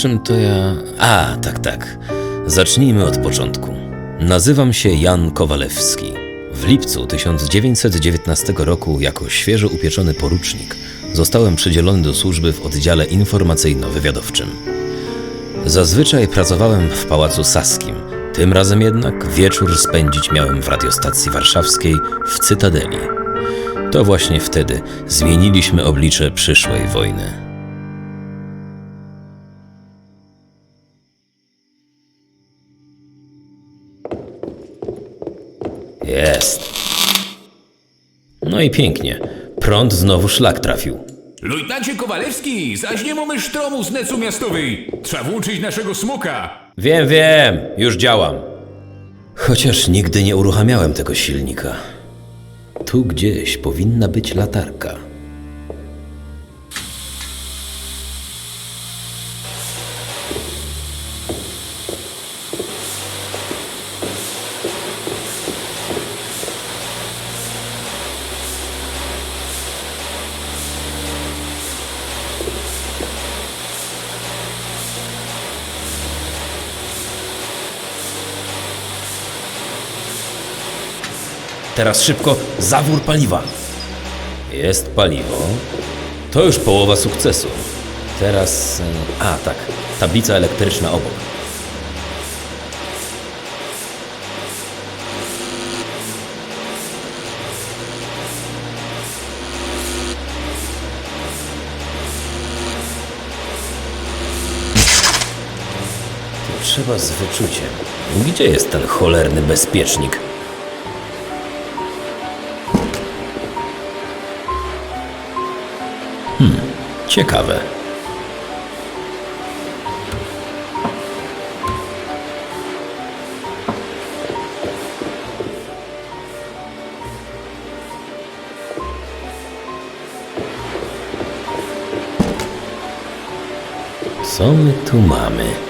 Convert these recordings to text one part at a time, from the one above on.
czym to ja. A, tak, tak. Zacznijmy od początku. Nazywam się Jan Kowalewski. W lipcu 1919 roku, jako świeżo upieczony porucznik, zostałem przydzielony do służby w oddziale informacyjno-wywiadowczym. Zazwyczaj pracowałem w pałacu Saskim. Tym razem jednak wieczór spędzić miałem w radiostacji warszawskiej w Cytadeli. To właśnie wtedy zmieniliśmy oblicze przyszłej wojny. Jest. No i pięknie. Prąd znowu szlak trafił. Lojtnancie Kowalewski, zaś nie mamy sztromu z necu miastowej. Trzeba włączyć naszego smoka. Wiem, wiem, już działam. Chociaż nigdy nie uruchamiałem tego silnika. Tu gdzieś powinna być latarka. Teraz szybko zawór paliwa. Jest paliwo. To już połowa sukcesu. Teraz. e, A, tak. Tablica elektryczna obok. To trzeba z wyczuciem. Gdzie jest ten cholerny bezpiecznik? Ciekawe. Co my tu mamy?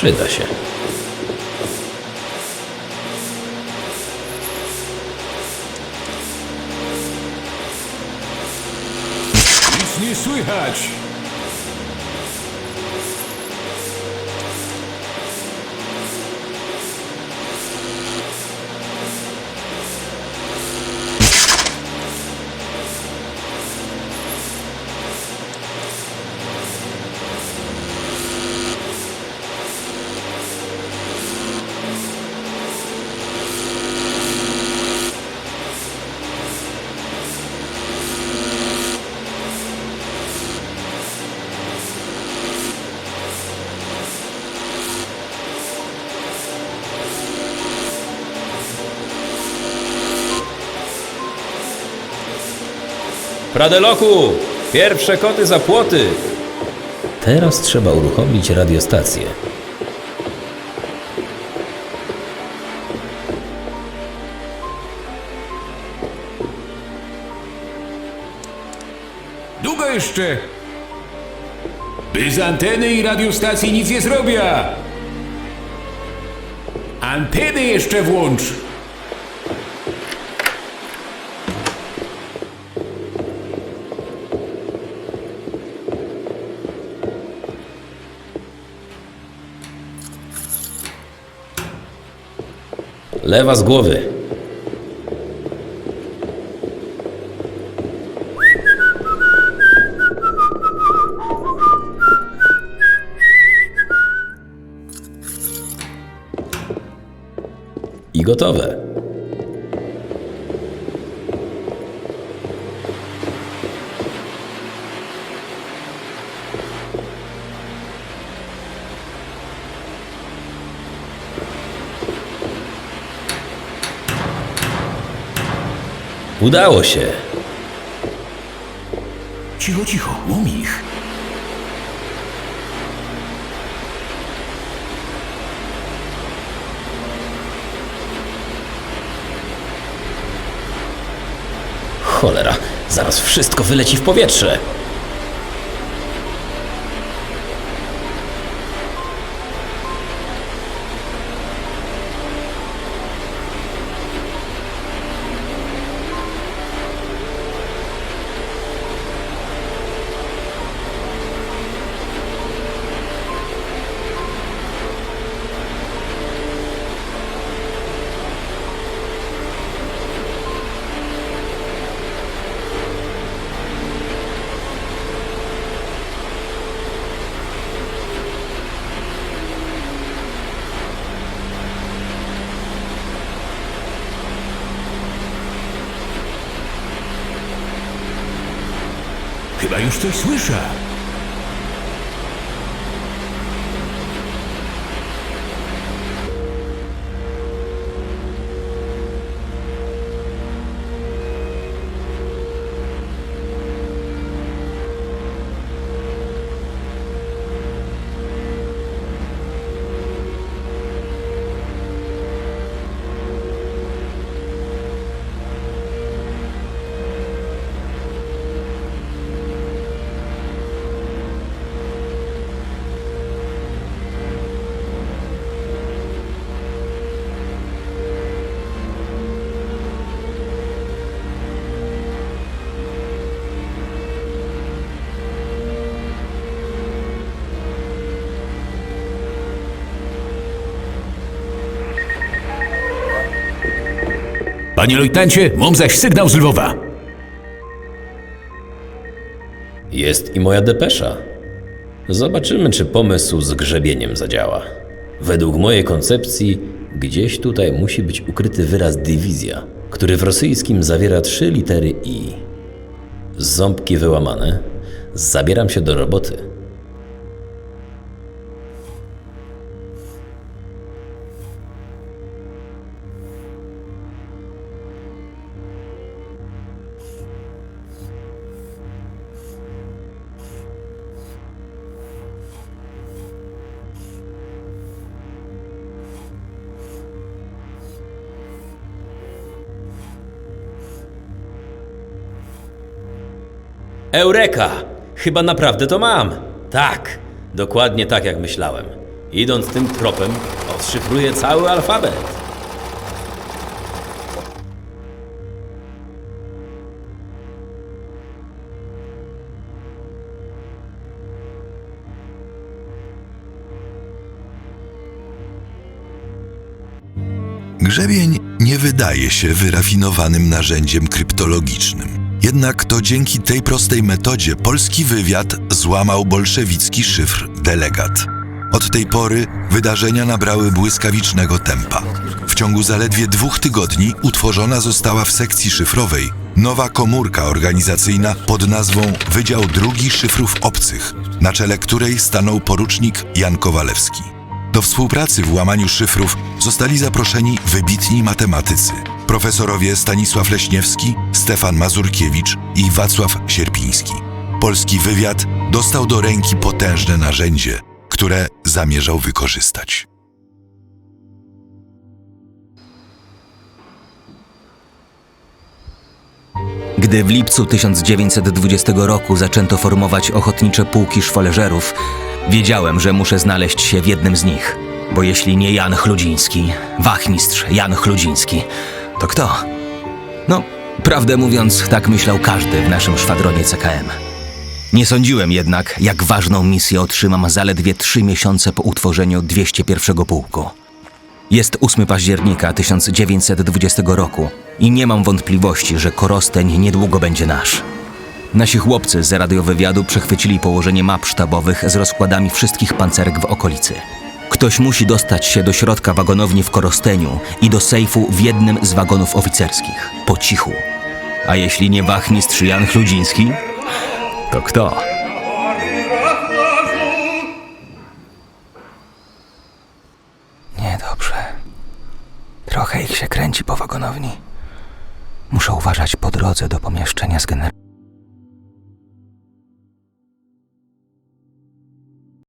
Przyda się. Nic nie słychać. Pradeloku! Pierwsze koty za płoty! Teraz trzeba uruchomić radiostację. Długo jeszcze. Bez anteny i radiostacji nic nie zrobię. Anteny jeszcze włącz. Lewa z głowy. I gotowe. Udało się. Cicho, cicho, łom ich. Cholera, zaraz wszystko wyleci w powietrze. Chyba już coś słyszę. Panie lojtancie, mam zaś sygnał z Lwowa. Jest i moja depesza. Zobaczymy, czy pomysł z grzebieniem zadziała. Według mojej koncepcji, gdzieś tutaj musi być ukryty wyraz dywizja, który w rosyjskim zawiera trzy litery I. Ząbki wyłamane. Zabieram się do roboty. Eureka! Chyba naprawdę to mam. Tak, dokładnie tak jak myślałem. Idąc tym tropem, odszyfruję cały alfabet. Grzebień nie wydaje się wyrafinowanym narzędziem kryptologicznym. Jednak to dzięki tej prostej metodzie polski wywiad złamał bolszewicki szyfr delegat. Od tej pory wydarzenia nabrały błyskawicznego tempa. W ciągu zaledwie dwóch tygodni utworzona została w sekcji szyfrowej nowa komórka organizacyjna pod nazwą Wydział II Szyfrów Obcych, na czele której stanął porucznik Jan Kowalewski. Do współpracy w łamaniu szyfrów zostali zaproszeni wybitni matematycy. Profesorowie Stanisław Leśniewski, Stefan Mazurkiewicz i Wacław Sierpiński. Polski wywiad dostał do ręki potężne narzędzie, które zamierzał wykorzystać. Gdy w lipcu 1920 roku zaczęto formować ochotnicze pułki szwoleżerów, wiedziałem, że muszę znaleźć się w jednym z nich. Bo jeśli nie Jan Chludziński, wachmistrz Jan Chludziński, to kto? No, prawdę mówiąc, tak myślał każdy w naszym szwadronie CKM. Nie sądziłem jednak, jak ważną misję otrzymam zaledwie trzy miesiące po utworzeniu 201 pułku. Jest 8 października 1920 roku i nie mam wątpliwości, że Korosteń niedługo będzie nasz. Nasi chłopcy z radiowywiadu przechwycili położenie map sztabowych z rozkładami wszystkich pancerek w okolicy. Ktoś musi dostać się do środka wagonowni w Korosteniu i do sejfu w jednym z wagonów oficerskich, po cichu. A jeśli nie wachmistrz Jan Chludziński, to kto? Niedobrze. Trochę ich się kręci po wagonowni. Muszę uważać po drodze do pomieszczenia z generatorem.